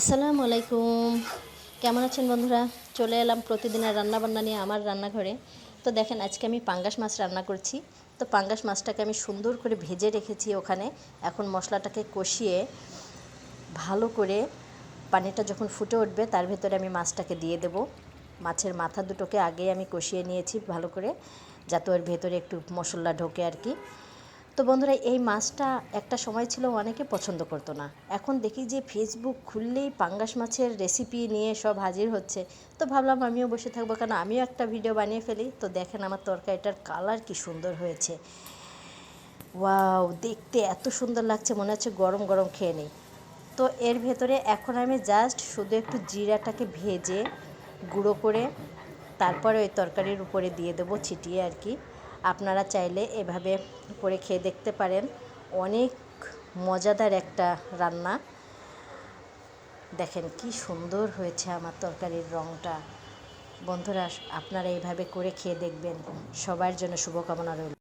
আসসালামু আলাইকুম। কেমন আছেন বন্ধুরা? চলে এলাম প্রতিদিনের রান্নাবান্না নিয়ে আমার রান্নাঘরে। তো দেখেন, আজকে আমি পাঙ্গাস মাছ রান্না করছি। তো পাঙ্গাস মাছটাকে আমি সুন্দর করে ভেজে রেখেছি ওখানে। এখন মশলাটাকে কষিয়ে ভালো করে পানিটা যখন ফুটে উঠবে, তার ভেতরে আমি মাছটাকে দিয়ে দেব। মাছের মাথা দুটোকে আগে আমি কষিয়ে নিয়েছি ভালো করে, যাতে ওর ভেতরে একটু মশলা ঢোকে আর কি। তো বন্ধুরা, এই মাছটা একটা সময় ছিল অনেকে পছন্দ করতো না। এখন দেখি যে ফেসবুক খুললেই পাঙ্গাস মাছের রেসিপি নিয়ে সব হাজির হচ্ছে। তো ভাবলাম আমিও বসে থাকব কেন আমিও একটা ভিডিও বানিয়ে ফেলি। তো দেখেন আমার তরকারিটার কালার কি সুন্দর হয়েছে। ওয়াও দেখতে এত সুন্দর লাগছে, মনে হচ্ছে গরম গরম খেয়ে নেই। তো এর ভেতরে এখন আমি জাস্ট শুধু একটু জিরাটাকে ভেজে, গুঁড়ো করে, তারপরে ওই তরকারির উপরে দিয়ে দেবো ছিটিয়ে আর কি। আপনারা চাইলে এভাবে করে খেয়ে দেখতে পারেন। অনেক মজাদার একটা রান্না। দেখেন কি সুন্দর হয়েছে আমার তরকারির রঙটা বন্ধুরা, আপনারা এইভাবে করে খেয়ে দেখবেন। সবার জন্য শুভকামনা রইল।